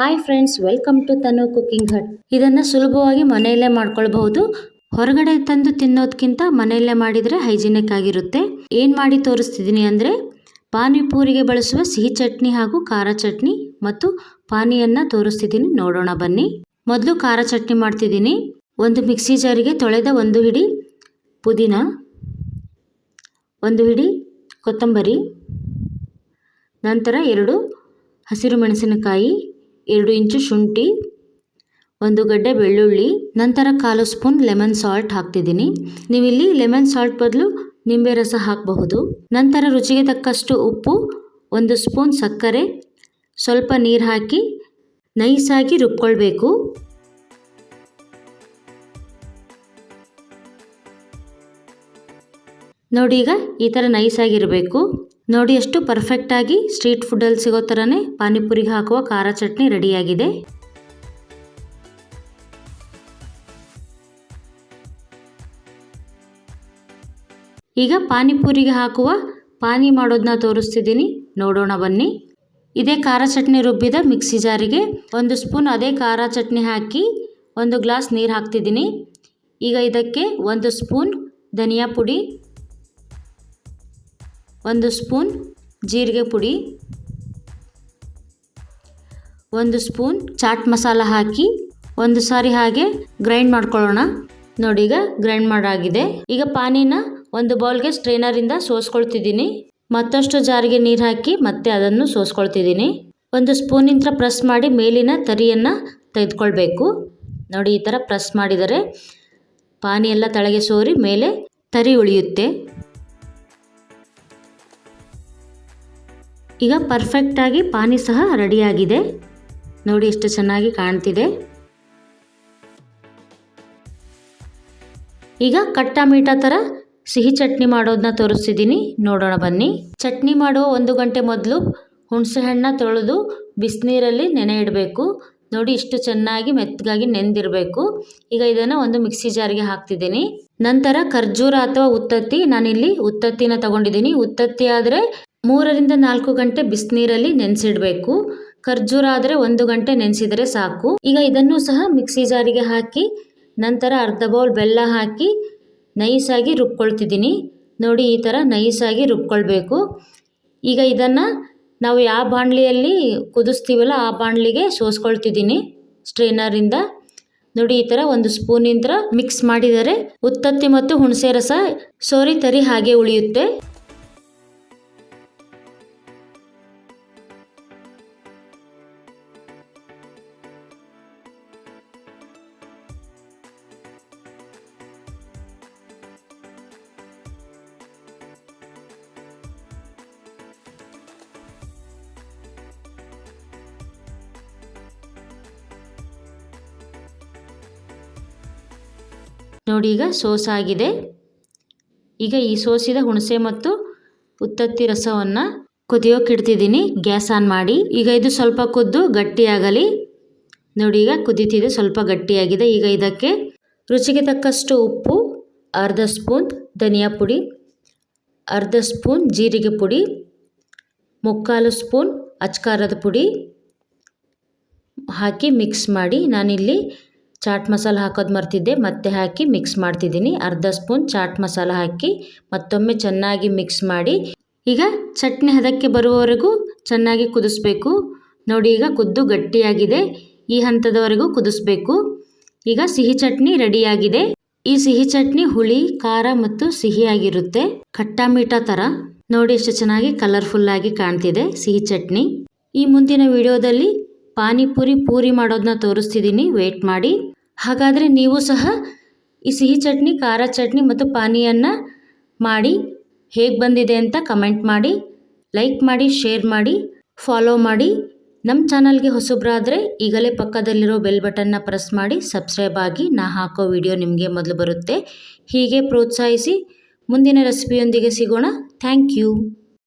Hi friends welcome to Tanu cooking hut ಇದನ್ನು ಸುಲಭವಾಗಿ ಮನೆಯಲ್ಲೇ ಮಾಡ್ಕೊಳ್ಬಹುದು. ಹೊರಗಡೆ ತಂದು ತಿನ್ನೋದಕ್ಕಿಂತ ಮನೆಯಲ್ಲೇ ಮಾಡಿದರೆ ಹೈಜಿನಿಕ್ ಆಗಿರುತ್ತೆ. ಏನು ಮಾಡಿ ತೋರಿಸ್ತಿದ್ದೀನಿ ಅಂದರೆ, ಪಾನಿಪೂರಿಗೆ ಬಳಸುವ ಸಿಹಿ ಚಟ್ನಿ ಹಾಗೂ ಖಾರ ಚಟ್ನಿ ಮತ್ತು ಪಾನಿಯನ್ನು ತೋರಿಸ್ತಿದ್ದೀನಿ ನೋಡೋಣ ಬನ್ನಿ. ಮೊದಲು ಖಾರ ಚಟ್ನಿ ಮಾಡ್ತಿದ್ದೀನಿ ಒಂದು ಮಿಕ್ಸಿ ಜಾರಿಗೆ ತೊಳೆದ ಒಂದು ಹಿಡಿ ಪುದೀನ, ಒಂದು ಹಿಡಿ ಕೊತ್ತಂಬರಿ, ನಂತರ ಎರಡು ಹಸಿರು ಮೆಣಸಿನಕಾಯಿ ಎರಡು ಇಂಚು ಶುಂಠಿ, ಒಂದು ಗಡ್ಡೆ ಬೆಳ್ಳುಳ್ಳಿ, ನಂತರ ಕಾಲು ಸ್ಪೂನ್ ಲೆಮನ್ ಸಾಲ್ಟ್ ಹಾಕ್ತಿದ್ದೀನಿ. ನೀವಿಲ್ಲಿ ಲೆಮನ್ ಸಾಲ್ಟ್ ಬದಲು ನಿಂಬೆ ರಸ ಹಾಕಬಹುದು. ನಂತರ ರುಚಿಗೆ ತಕ್ಕಷ್ಟು ಉಪ್ಪು, ಒಂದು ಸ್ಪೂನ್ ಸಕ್ಕರೆ, ಸ್ವಲ್ಪ ನೀರು ಹಾಕಿ ನೈಸಾಗಿ ರುಬ್ಕೊಳ್ಬೇಕು. ನೋಡಿ ಈಗ ಈ ಥರ ನೈಸಾಗಿರಬೇಕು ನೋಡಿ, ಎಷ್ಟು ಪರ್ಫೆಕ್ಟಾಗಿ ಸ್ಟ್ರೀಟ್ ಫುಡ್ಡಲ್ಲಿ ಸಿಗೋ ಥರನೇ ಪಾನಿಪುರಿಗೆ ಹಾಕುವ ಖಾರ ಚಟ್ನಿ ರೆಡಿಯಾಗಿದೆ. ಈಗ ಪಾನಿಪುರಿಗೆ ಹಾಕುವ ಪಾನಿ ಮಾಡೋದನ್ನ ತೋರಿಸ್ತಿದ್ದೀನಿ. ನೋಡೋಣ ಬನ್ನಿ. ಇದೇ ಖಾರ ಚಟ್ನಿ ರುಬ್ಬಿದ ಮಿಕ್ಸಿ ಜಾರಿಗೆ ಒಂದು ಸ್ಪೂನ್ ಅದೇ ಖಾರ ಚಟ್ನಿ ಹಾಕಿ ಒಂದು ಗ್ಲಾಸ್ ನೀರು ಹಾಕ್ತಿದ್ದೀನಿ. ಈಗ ಇದಕ್ಕೆ ಒಂದು ಸ್ಪೂನ್ ಧನಿಯಾ ಪುಡಿ ಒಂದು ಸ್ಪೂನ್ ಜೀರಿಗೆ ಪುಡಿ, ಒಂದು ಸ್ಪೂನ್ ಚಾಟ್ ಮಸಾಲ ಹಾಕಿ ಒಂದು ಸಾರಿ ಹಾಗೆ ಗ್ರೈಂಡ್ ಮಾಡ್ಕೊಳ್ಳೋಣ. ನೋಡಿ, ಈಗ ಗ್ರೈಂಡ್ ಮಾಡಾಗಿದೆ. ಈಗ ಪಾನಿನ ಒಂದು ಬೌಲ್ಗೆ ಸ್ಟ್ರೈನರಿಂದ ಸೋಸ್ಕೊಳ್ತಿದ್ದೀನಿ. ಮತ್ತಷ್ಟು ಜಾರಿಗೆ ನೀರು ಹಾಕಿ ಮತ್ತೆ ಅದನ್ನು ಸೋಸ್ಕೊಳ್ತಿದ್ದೀನಿ. ಒಂದು ಸ್ಪೂನಿಂದ ಪ್ರೆಸ್ ಮಾಡಿ ಮೇಲಿನ ತರಿಯನ್ನು ತೆಗೆದುಕೊಳ್ಬೇಕು. ನೋಡಿ, ಈ ಥರ ಪ್ರೆಸ್ ಮಾಡಿದರೆ ಪಾನಿ ಎಲ್ಲ ತಳಗೆ ಸೋರಿ, ಮೇಲೆ ತರಿ ಉಳಿಯುತ್ತೆ. ಈಗ ಪರ್ಫೆಕ್ಟಾಗಿ ಪಾನಿ ಸಹ ರೆಡಿಯಾಗಿದೆ ನೋಡಿ ಎಷ್ಟು ಚೆನ್ನಾಗಿ ಕಾಣ್ತಿದೆ. ಈಗ ಕಟ್ಟ ಮೀಠ ಥರ ಸಿಹಿ ಚಟ್ನಿ ಮಾಡೋದನ್ನ ತೋರಿಸ್ತಿದ್ದೀನಿ ನೋಡೋಣ ಬನ್ನಿ. ಚಟ್ನಿ ಮಾಡುವ ಒಂದು ಗಂಟೆ ಮೊದಲು ಹುಣಸೆಹಣ್ಣ ತೊಳೆದು ಬಿಸಿನೀರಲ್ಲಿ ನೆನೆ ಇಡಬೇಕು. ನೋಡಿ ಇಷ್ಟು ಚೆನ್ನಾಗಿ ಮೆತ್ತಗಾಗಿ ನೆಂದಿರಬೇಕು. ಈಗ ಇದನ್ನು ಒಂದು ಮಿಕ್ಸಿ ಜಾರಿಗೆ ಹಾಕ್ತಿದ್ದೀನಿ. ನಂತರ ಖರ್ಜೂರ ಅಥವಾ ಉತ್ತತ್ತಿ ನಾನಿಲ್ಲಿ ಉತ್ತತ್ತಿನ ತಗೊಂಡಿದ್ದೀನಿ. ಉತ್ತತ್ತಿ ಆದರೆ ಮೂರರಿಂದ ನಾಲ್ಕು ಗಂಟೆ ಬಿಸಿನೀರಲ್ಲಿ ನೆನೆಸಿಡಬೇಕು. ಖರ್ಜೂರ ಆದರೆ ಒಂದು ಗಂಟೆ ನೆನೆಸಿದರೆ ಸಾಕು. ಈಗ ಇದನ್ನು ಸಹ ಮಿಕ್ಸಿ ಜಾರಿಗೆ ಹಾಕಿ, ನಂತರ ಅರ್ಧ ಬೌಲ್ ಬೆಲ್ಲ ಹಾಕಿ ನೈಸಾಗಿ ರುಬ್ಕೊಳ್ತಿದ್ದೀನಿ. ನೋಡಿ, ಈ ಥರ ನೈಸಾಗಿ ರುಬ್ಕೊಳ್ಬೇಕು. ಈಗ ಇದನ್ನು ನಾವು ಯಾವ ಬಾಣಲಿಯಲ್ಲಿ ಕುದಿಸ್ತೀವಲ್ಲ, ಆ ಬಾಣಲಿಗೆ ಸೋಸ್ಕೊಳ್ತಿದ್ದೀನಿ ಸ್ಟ್ರೈನರಿಂದ. ನೋಡಿ, ಈ ಥರ ಒಂದು ಸ್ಪೂನಿಂದ ಮಿಕ್ಸ್ ಮಾಡಿದರೆ ಉತ್ತತ್ತಿ ಮತ್ತು ಹುಣಸೆ ರಸ ಸೋರಿ ತರಿ ಹಾಗೆ ಉಳಿಯುತ್ತೆ. ನೋಡಿ ಈಗ ಸೋಸ್ ಆಗಿದೆ ಈಗ ಈ ಸೋಸಿದ ಹುಣಸೆ ಮತ್ತು ಉತ್ತತ್ತಿ ರಸವನ್ನು ಕುದಿಯೋಕೆ ಇಡ್ತಿದ್ದೀನಿ ಗ್ಯಾಸ್ ಆನ್ ಮಾಡಿ. ಈಗ ಇದು ಸ್ವಲ್ಪ ಕುದ್ದು ಗಟ್ಟಿಯಾಗಲಿ. ನೋಡಿ ಈಗ ಕುದೀತಿದೆ, ಸ್ವಲ್ಪ ಗಟ್ಟಿಯಾಗಿದೆ. ಈಗ ಇದಕ್ಕೆ ರುಚಿಗೆ ತಕ್ಕಷ್ಟು ಉಪ್ಪು, ಅರ್ಧ ಸ್ಪೂನ್ ಧನಿಯಾ ಪುಡಿ, ಅರ್ಧ ಸ್ಪೂನ್ ಜೀರಿಗೆ ಪುಡಿ, ಮುಕ್ಕಾಲು ಸ್ಪೂನ್ ಅಚ್ಕಾರದ ಪುಡಿ ಹಾಕಿ ಮಿಕ್ಸ್ ಮಾಡಿ ನಾನಿಲ್ಲಿ ಚಾಟ್ ಮಸಾಲ ಹಾಕೋದು ಮರ್ತಿದ್ದೆ, ಮತ್ತೆ ಹಾಕಿ ಮಿಕ್ಸ್ ಮಾಡ್ತಿದ್ದೀನಿ. ಅರ್ಧ ಸ್ಪೂನ್ ಚಾಟ್ ಮಸಾಲ ಹಾಕಿ ಮತ್ತೊಮ್ಮೆ ಚೆನ್ನಾಗಿ ಮಿಕ್ಸ್ ಮಾಡಿ. ಈಗ ಚಟ್ನಿ ಹದಕ್ಕೆ ಬರುವವರೆಗೂ ಚೆನ್ನಾಗಿ ಕುದಿಸ್ಬೇಕು. ನೋಡಿ, ಈಗ ಕುದ್ದು ಗಟ್ಟಿಯಾಗಿದೆ. ಈ ಹಂತದವರೆಗೂ ಕುದಿಸ್ಬೇಕು. ಈಗ ಸಿಹಿ ಚಟ್ನಿ ರೆಡಿಯಾಗಿದೆ. ಈ ಸಿಹಿ ಚಟ್ನಿ ಹುಳಿ, ಖಾರ ಮತ್ತು ಸಿಹಿಯಾಗಿರುತ್ತೆ ಖಟ್ಟ ಮೀಠ ಥರ ನೋಡಿ, ಎಷ್ಟು ಚೆನ್ನಾಗಿ ಕಲರ್ಫುಲ್ ಆಗಿ ಕಾಣ್ತಿದೆ ಸಿಹಿ ಚಟ್ನಿ. ಈ ಮುಂದಿನ ವಿಡಿಯೋದಲ್ಲಿ ಪಾನಿಪುರಿ ಪೂರಿ ಮಾಡೋದನ್ನ ತೋರಿಸ್ತಿದ್ದೀನಿ ವೇಟ್ ಮಾಡಿ. ಹಾಗಾದರೆ ನೀವು ಸಹ ಈ ಸಿಹಿ ಚಟ್ನಿ, ಖಾರ ಚಟ್ನಿ ಮತ್ತು ಪಾನಿಯನ್ನು ಮಾಡಿ ಹೇಗೆ ಬಂದಿದೆ ಅಂತ ಕಮೆಂಟ್ ಮಾಡಿ, ಲೈಕ್ ಮಾಡಿ, ಶೇರ್ ಮಾಡಿ, ಫಾಲೋ ಮಾಡಿ. ನಮ್ಮ ಚಾನಲ್ಗೆ ಹೊಸಬ್ರಾದರೆ ಈಗಲೇ ಪಕ್ಕದಲ್ಲಿರೋ ಬೆಲ್ ಬಟನ್ನ ಪ್ರೆಸ್ ಮಾಡಿ, ಸಬ್ಸ್ಕ್ರೈಬ್ ಆಗಿ ನಾ ಹಾಕೋ ವಿಡಿಯೋ ನಿಮಗೆ ಮೊದಲು ಬರುತ್ತೆ. ಹೀಗೆ ಪ್ರೋತ್ಸಾಹಿಸಿ ಮುಂದಿನ ರೆಸಿಪಿಯೊಂದಿಗೆ ಸಿಗೋಣ. Thank you.